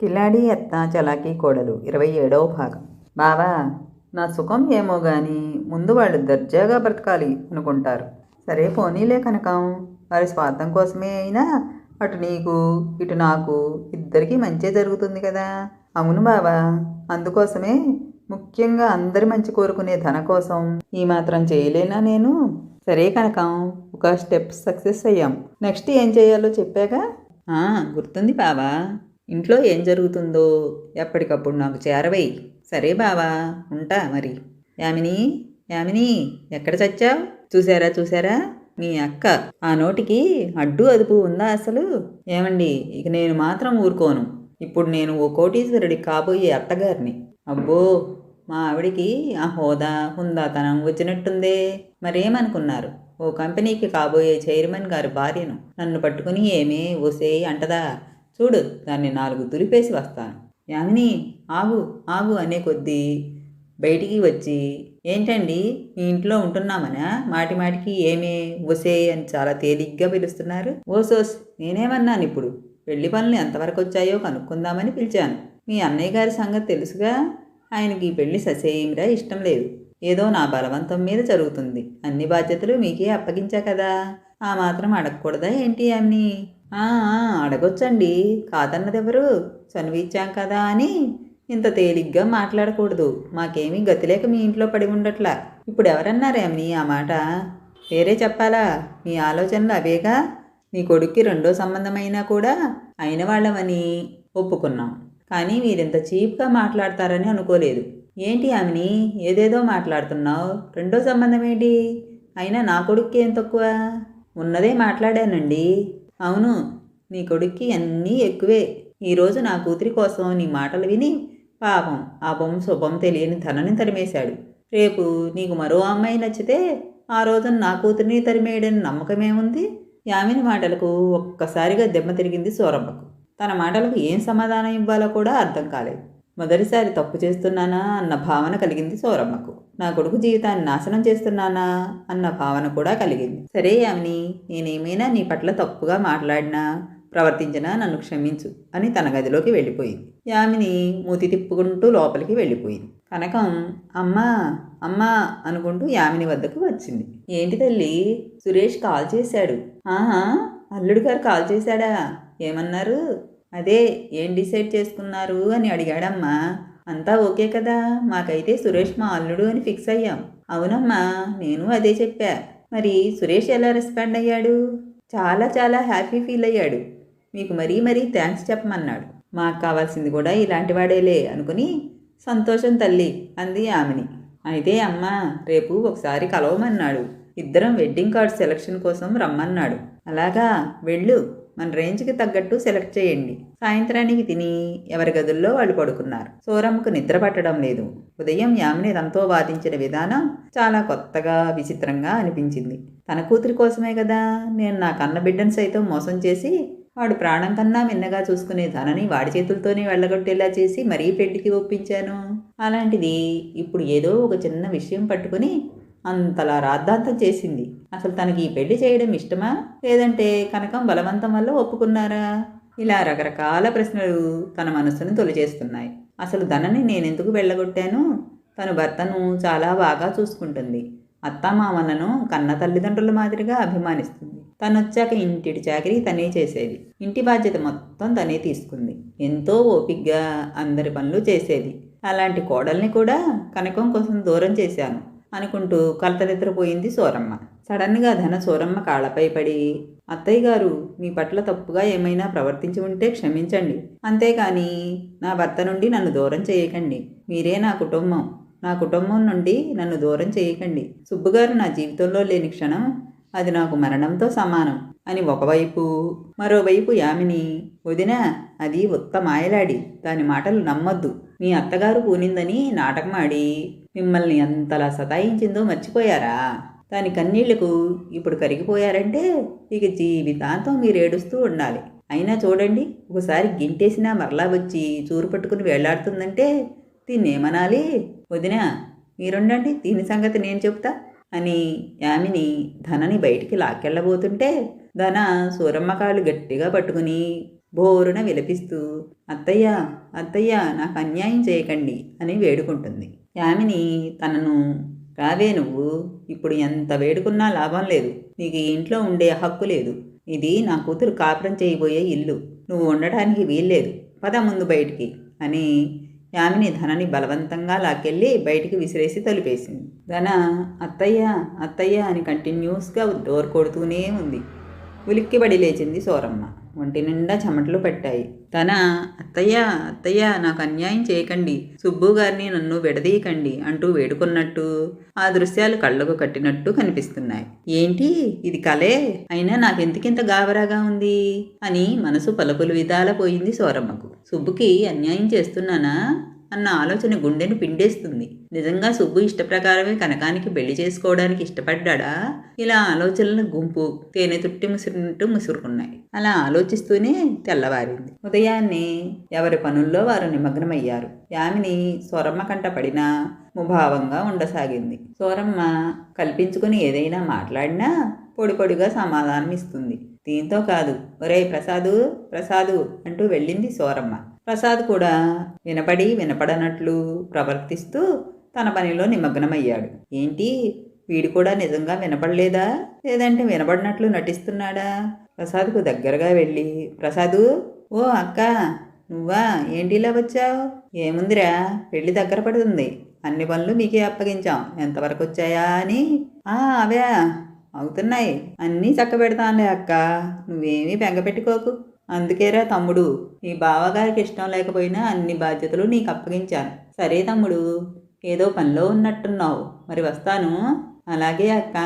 కిలాడి అత్త చలాకీ కోడలు. ఇరవై ఏడవ భాగం. బావా నా సుఖం ఏమో గాని ముందు వాళ్ళు దర్జాగా బ్రతకాలి అనుకుంటారు. సరే పోనీలే కనకం. వారి స్వార్థం కోసమే అయినా అటు నీకు ఇటు నాకు ఇద్దరికీ మంచే జరుగుతుంది కదా. అవును బావా అందుకోసమే ముఖ్యంగా అందరి మంచి కోరుకునే ధన కోసం ఈ మాత్రం చేయలేనా నేను? సరే కనకం ఒక స్టెప్ సక్సెస్ అయ్యాం. నెక్స్ట్ ఏం చేయాలో చెప్పాక? గుర్తుంది బావా. ఇంట్లో ఏం జరుగుతుందో ఎప్పటికప్పుడు నాకు చేరవై సరే బావా ఉంటా మరి. యామిని యామిని ఎక్కడ చచ్చావు? చూసారా చూసారా మీ అక్క. ఆ నోటికి అడ్డు అదుపు ఉందా అసలు? ఏమండి ఇక నేను మాత్రం ఊరుకోను. ఇప్పుడు నేను ఓ కోటీశ్వరుడి కాబోయే అత్తగారిని. అబ్బో మా ఆవిడికి ఆ హోదా హుందాతనం వచ్చినట్టుందే. మరేమనుకున్నారు? ఓ కంపెనీకి కాబోయే చైర్మన్ గారి భార్యను నన్ను పట్టుకుని ఏమే ఓసే అంటదా? చూడు దాన్ని నాలుగు దురిపేసి వస్తాను. యామిని ఆగు ఆగు అనే కొద్దీ బయటికి వచ్చి ఏంటండి మీ ఇంట్లో ఉంటున్నామనా? మాటి మాటికి ఏమే ఓసే అని చాలా తేలిగ్గా పిలుస్తున్నారు. ఓసోస్ నేనేమన్నాను ఇప్పుడు? పెళ్ళి పనులు ఎంతవరకు వచ్చాయో కనుక్కుందామని పిలిచాను. మీ అన్నయ్య గారి సంగతి తెలుసుగా? ఆయనకి పెళ్ళి ససేమిరా ఇష్టం లేదు. ఏదో నా బలవంతం మీద జరుగుతుంది. అన్ని బాధ్యతలు మీకే అప్పగించా కదా? ఆ మాత్రం అడగకూడదా ఏంటి అన్ని అడగొచ్చండి. కాదన్నదెవరు? చనువిచ్చాం కదా అని ఇంత తేలిగ్గా మాట్లాడకూడదు. మాకేమీ గతిలేక మీ ఇంట్లో పడి ఉండట్లా. ఇప్పుడు ఎవరన్నారేమని ఆ మాట? వేరే చెప్పాలా? మీ ఆలోచనలు అవేగా? నీ కొడుక్కి రెండో సంబంధమైనా కూడా అయిన వాళ్ళమని ఒప్పుకున్నాం. కానీ మీరింత చీప్గా మాట్లాడతారని అనుకోలేదు. ఏంటి ఆమెని ఏదేదో మాట్లాడుతున్నావు. రెండో సంబంధం ఏంటి అయినా నా కొడుక్కి ఏం తక్కువ? ఉన్నదే మాట్లాడానండి. అవును నీ కొడుక్కి అన్నీ ఎక్కువే. ఈరోజు నా కూతురి కోసం నీ మాటలు విని పాపం ఆ శుభం తెలియని ధనని తరిమేశాడు. రేపు నీకు మరో అమ్మాయి నచ్చితే ఆ రోజున నా కూతురిని తరిమేయడని నమ్మకమేముంది యామిని మాటలకు ఒక్కసారిగా దెబ్బ తిరిగింది సూరమ్మకు. తన మాటలకు ఏం సమాధానం ఇవ్వాలో కూడా అర్థం కాలేదు. మొదటిసారి తప్పు చేస్తున్నానా అన్న భావన కలిగింది సౌరమ్మకు నా కొడుకు జీవితాన్ని నాశనం చేస్తున్నానా అన్న భావన కూడా కలిగింది. సరే యామిని నేనేమైనా నీ పట్ల తప్పుగా మాట్లాడినా ప్రవర్తించినా నన్ను క్షమించు అని తన గదిలోకి వెళ్ళిపోయింది. యామిని మూతి తిప్పుకుంటూ లోపలికి వెళ్ళిపోయింది. కనకం అమ్మా అమ్మా అనుకుంటూ యామిని వద్దకు వచ్చింది. ఏంటి తల్లి సురేష్ కాల్ చేశాడు. ఆహా అల్లుడు గారు కాల్ చేశాడా? ఏమన్నారు? అదే ఏం డిసైడ్ చేసుకున్నారు అని అడిగాడమ్మా. అంతా ఓకే కదా మాకైతే సురేష్ మా అల్లుడు అని ఫిక్స్ అయ్యాం. అవునమ్మా నేను అదే చెప్పా. మరి సురేష్ ఎలా రెస్పాండ్ అయ్యాడు? చాలా చాలా హ్యాపీ ఫీల్ అయ్యాడు. మీకు మరీ మరీ థ్యాంక్స్ చెప్పమన్నాడు. మాకు కావాల్సింది కూడా ఇలాంటి వాడేలే అనుకుని సంతోషం తల్లి అంది ఆమెని. అయితే అమ్మ రేపు ఒకసారి కలవమన్నాడు. ఇద్దరం వెడ్డింగ్ కార్డ్ సెలక్షన్ కోసం రమ్మన్నాడు. అలాగా వెళ్ళు. మన రేంజ్కి తగ్గట్టు సెలెక్ట్ చేయండి. సాయంత్రానికి తిని ఎవరి గదుల్లో వాళ్ళు పడుకున్నారు. సోరమ్మకు నిద్ర పట్టడం లేదు. ఉదయం యామిని తనతో వాదించిన విధానం చాలా కొత్తగా విచిత్రంగా అనిపించింది. తన కూతురి కోసమే కదా నేను నా కన్న బిడ్డను సైతం మోసం చేసి వాడు ప్రాణం కన్నా మిన్నగా చూసుకునే ధనని వాడి చేతులతోనే వెళ్ళగొట్టేలా చేసి మరీ పెళ్ళికి ఒప్పించాను. అలాంటిది ఇప్పుడు ఏదో ఒక చిన్న విషయం పట్టుకుని అంతలా రాద్ధాంతం చేసింది. అసలు తనకి ఈ పెళ్ళి చేయడం ఇష్టమా? లేదంటే కనకం బలవంతం వల్ల ఒప్పుకున్నారా? ఇలా రకరకాల ప్రశ్నలు తన మనస్సును తొలిచేస్తున్నాయి. అసలు ధనని నేనెందుకు వెళ్ళగొట్టాను? తన భర్తను చాలా బాగా చూసుకుంటుంది. అత్తామామలను కన్న తల్లిదండ్రుల మాదిరిగా అభిమానిస్తుంది. తను వచ్చాక ఇంటిటి చాకరీ తనే చేసేది. ఇంటి బాధ్యత మొత్తం తనే తీసుకుంది. ఎంతో ఓపిగ్గా అందరి పనులు చేసేది. అలాంటి కోడల్ని కూడా కనకం కోసం దూరం చేశాను అనుకుంటూ కలతలిద్దరపోయింది సోరమ్మ. సడన్గా ధనసూరమ్మ కాళ్ళపై పడి అత్తయ్య గారు మీ పట్ల తప్పుగా ఏమైనా ప్రవర్తించి ఉంటే క్షమించండి. అంతేకాని నా భర్త నుండి నన్ను దూరం చేయకండి. మీరే నా కుటుంబం. నా కుటుంబం నుండి నన్ను దూరం చేయకండి. సుబ్బుగారు నా జీవితంలో లేని క్షణం అది నాకు మరణంతో సమానం అని ఒకవైపు మరోవైపు యామిని వదిన అది ఉత్తమాయలాడి దాని మాటలు నమ్మొద్దు. మీ అత్తగారు పూనిందని నాటకమాడి మిమ్మల్ని ఎంతలా సతాయించిందో మర్చిపోయారా? దాని కన్నీళ్ళకు ఇప్పుడు కరిగిపోయారంటే ఇక జీవితాంతం మీరు ఏడుస్తూ ఉండాలి. అయినా చూడండి ఒకసారి గింటేసినా మరలా వచ్చి చూరు పట్టుకుని వేళ్ళాడుతుందంటే దీన్ని ఏమనాలి వదినా మీరుండండి దీని సంగతి నేను చెప్తా అని యామిని ధనని బయటికి లాక్కెళ్ళబోతుంటే ధన సూరమ్మకాళ్ళు గట్టిగా పట్టుకుని బోరున విలపిస్తూ అత్తయ్య అత్తయ్య నాకు అన్యాయం చేయకండి అని వేడుకుంటుంది. యామిని తనను రావే నువ్వు. ఇప్పుడు ఎంత వేడుకున్నా లాభం లేదు. నీకు ఈ ఇంట్లో ఉండే హక్కు లేదు. ఇది నా కూతురు కాపురం చేయబోయే ఇల్లు. నువ్వు ఉండటానికి వీల్లేదు. పద ముందు బయటికి అని యామిని ధనని బలవంతంగా లాక్కెళ్ళి బయటికి విసిరేసి తలిపేసింది. ధన అత్తయ్య అత్తయ్య అని కంటిన్యూస్గా డోర్ కొడుతూనే ఉంది. ఉలిక్కిబడి లేచింది సోరమ్మ. ఒంటి నిండా చెమటలు పట్టాయి. తన అత్తయ్య అత్తయ్య నాకు అన్యాయం చేయకండి. సుబ్బు గారిని నన్ను విడదీయకండి అంటూ వేడుకున్నట్టు ఆ దృశ్యాలు కళ్ళకు కట్టినట్టు కనిపిస్తున్నాయి. ఏంటి? ఇది కలే? అయినా నాకెందుకింత గాబరాగా ఉంది? అని మనసు పలుకులు విధాల పోయింది సోరమ్మకు. సుబ్బుకి అన్యాయం చేస్తున్నానా? అన్న ఆలోచన గుండెను పిండేస్తుంది. నిజంగా సుబ్బు ఇష్టప్రకారమే కనకానికి పెళ్ళి చేసుకోవడానికి ఇష్టపడ్డా ఇలా ఆలోచనల గుంపు తేనె తుట్టి ముసురుంటూ ముసురుకున్నాయి. అలా ఆలోచిస్తూనే తెల్లవారింది. ఉదయాన్నే ఎవరి పనుల్లో వారు నిమగ్నమయ్యారు. యామిని సోరమ్మ కంట పడినా ముభావంగా ఉండసాగింది. సోరమ్మ కల్పించుకుని ఏదైనా మాట్లాడినా పొడి పొడిగా సమాధానం ఇస్తుంది దీంతో కాదు ఒరే ప్రసాదు ప్రసాదు అంటూ వెళ్ళింది సోరమ్మ. ప్రసాద్ కూడా వినపడి వినపడనట్లు ప్రవర్తిస్తూ తన పనిలో నిమగ్నమయ్యాడు. ఏంటి? వీడు కూడా నిజంగా వినపడలేదా? లేదంటే వినపడినట్లు నటిస్తున్నాడా? ప్రసాద్కు దగ్గరగా వెళ్ళి ప్రసాదు ఓ అక్క నువ్వా? ఏంటి ఇలా వచ్చావు? ఏముందిరా? పెళ్ళి దగ్గర పడుతుంది. అన్ని పనులు మీకే అప్పగించాం. ఎంతవరకు వచ్చాయా అని? ఆ అవే. అవుతున్నాయి. అన్నీ చక్కబెడతానులే అక్క. నువ్వేమీ బెంగ పెట్టుకోకు. అందుకేరా తమ్ముడు నీ బావగారికి ఇష్టం లేకపోయినా అన్ని బాధ్యతలు నీకు అప్పగించాను. సరే తమ్ముడు ఏదో పనిలో ఉన్నట్టున్నావు. మరి వస్తాను. అలాగే అక్క.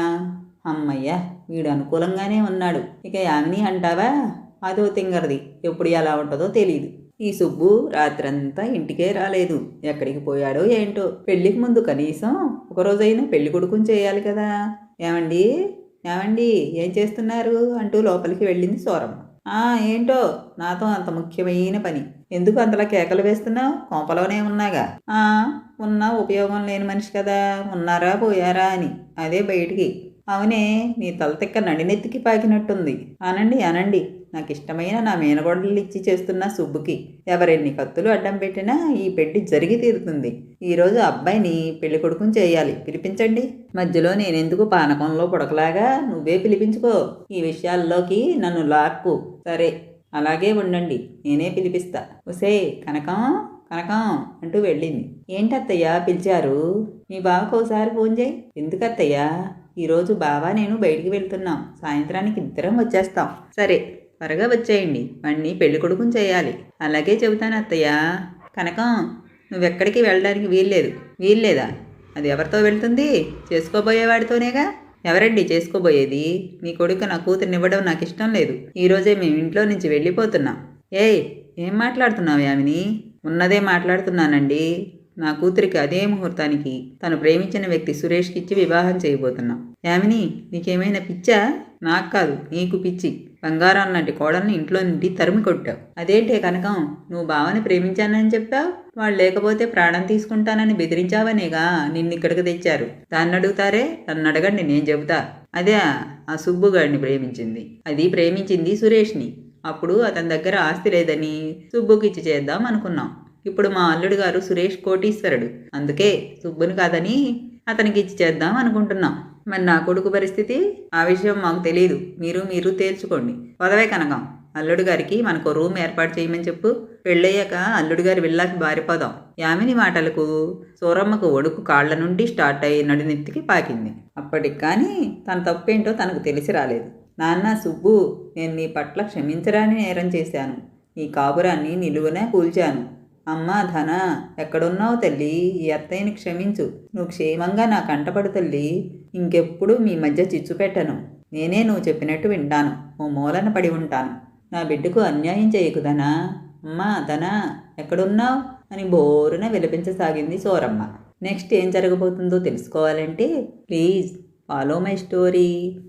అమ్మయ్య వీడు అనుకూలంగానే ఉన్నాడు. ఇక యామిని అంటావా? అదో తింగరది. ఎప్పుడు ఎలా ఉంటుందో తెలియదు ఈ సుబ్బు రాత్రంతా ఇంటికే రాలేదు. ఎక్కడికి పోయాడో ఏంటో. పెళ్ళికి ముందు కనీసం ఒకరోజైనా పెళ్ళి కొడుకుని చేయాలి కదా. ఏమండి? ఏమండి? ఏం చేస్తున్నారు? అంటూ లోపలికి వెళ్ళింది సోరమ్మ. ఏంటో? నాతో అంత ముఖ్యమైన పని. ఎందుకు అంతలా కేకలు వేస్తున్నావు? కొంపలోనే ఉన్నాగా. ఆ ఉన్నా ఉపయోగం లేని మనిషి కదా. ఉన్నారా పోయారా అని. అదే బయటికి. అవునే నీ తలతిక్క నడినెత్తికి పాకినట్టుంది. అనండి అనండి. నాకు ఇష్టమైన నా మేనగోడలు ఇచ్చి చేస్తున్న సుబ్బుకి. ఎవరెన్ని కత్తులు అడ్డం పెట్టినా ఈ పెళ్ళి జరిగి తీరుతుంది. ఈరోజు అబ్బాయిని పెళ్ళి కొడుకుని చేయాలి. పిలిపించండి. మధ్యలో నేనెందుకు పానకంలో పుడకలాగా నువ్వే పిలిపించుకో. ఈ విషయాల్లోకి నన్ను లాక్కు. సరే అలాగే ఉండండి. నేనే పిలిపిస్తా. ఒసే కనకం కనకం అంటూ వెళ్ళింది. ఏంటత్తయ్యా పిలిచారు? మీ బావకు ఒకసారి ఫోన్ చేయి. ఎందుకత్తయ్యా? ఈరోజు బావ నేను బయటికి వెళ్తున్నాం. సాయంత్రానికి ఇద్దరం వచ్చేస్తాం. సరే. త్వరగా వచ్చేయండి. వాణ్ణి పెళ్ళి కొడుకుని చేయాలి. అలాగే చెబుతాను అత్తయ్య. కనకం నువ్వెక్కడికి వెళ్ళడానికి వీల్లేదు. వీల్లేదా? అది ఎవరితో వెళ్తుంది? చేసుకోబోయేవాడితోనేగా ఎవరండి చేసుకోబోయేది? నీ కొడుకు నా కూతురునివ్వడం నాకు ఇష్టం లేదు ఈరోజే మేము ఇంట్లో నుంచి వెళ్ళిపోతున్నాం. ఏయ్ ఏం మాట్లాడుతున్నావు యామిని? ఉన్నదే మాట్లాడుతున్నానండి. నా కూతురికి అదే ముహూర్తానికి తను ప్రేమించిన వ్యక్తి సురేష్కి ఇచ్చి వివాహం చేయబోతున్నాం. యామిని నీకేమైనా పిచ్చా? నాకు కాదు నీకు పిచ్చి. బంగారం లాంటి కోడల్ని ఇంట్లో నుండి తరిమి కొట్టావు. అదేంటే కనకం నువ్వు బావని ప్రేమించానని చెప్పావు? వాళ్ళు లేకపోతే ప్రాణం తీసుకుంటానని బెదిరించావనేగా నిన్ను ఇక్కడికి తెచ్చారు. దాన్ని అడుగుతారే? నన్ను అడగండి నేను చెబుతా. అదే ఆ సుబ్బుగాడిని ప్రేమించింది. అది ప్రేమించింది సురేష్ని. అప్పుడు అతని దగ్గర ఆస్తి లేదని సుబ్బుకి ఇచ్చి చేద్దాం అనుకున్నాం. ఇప్పుడు మా అల్లుడు గారు సురేష్ కోటీశ్వరుడు. అందుకే సుబ్బుని కాదని అతనికి ఇచ్చి చేద్దాం అనుకుంటున్నాం. మరి నా కొడుకు పరిస్థితి? ఆ విషయం మాకు తెలియదు మీరు మీరు తేల్చుకోండి. పదవే కనకం. అల్లుడు గారికి మనకు రూమ్ ఏర్పాటు చేయమని చెప్పు. పెళ్ళయ్యాక అల్లుడు గారి విల్లాకి బారిపోదాం. యామిని మాటలకు సూరమ్మకు ఒడుకు కాళ్ళ నుండి స్టార్ట్ అయ్యి నడినెత్తికి పాకింది. అప్పటికి కానీ తన తప్పేంటో తనకు తెలిసి రాలేదు. నాన్న సుబ్బు నేను నీ పట్ల క్షమించరాని నేరం చేశాను. నీ కాపురాన్ని నిలువునే కూల్చాను. అమ్మా ధన ఎక్కడున్నావు తల్లి? ఈ అత్తయ్యని క్షమించు. నువ్వు క్షేమంగా నా కంటపడు తల్లి. ఇంకెప్పుడు మీ మధ్య చిచ్చు పెట్టను. నేనే నువ్వు చెప్పినట్టు వింటాను. ఓ మూలన పడి ఉంటాను. నా బిడ్డకు అన్యాయం చేయకు ధనా. అమ్మా ధనా ఎక్కడున్నావు? అని బోరున విలపించసాగింది సోరమ్మ. నెక్స్ట్ ఏం జరగబోతుందో తెలుసుకోవాలంటే ప్లీజ్ ఫాలో మై స్టోరీ.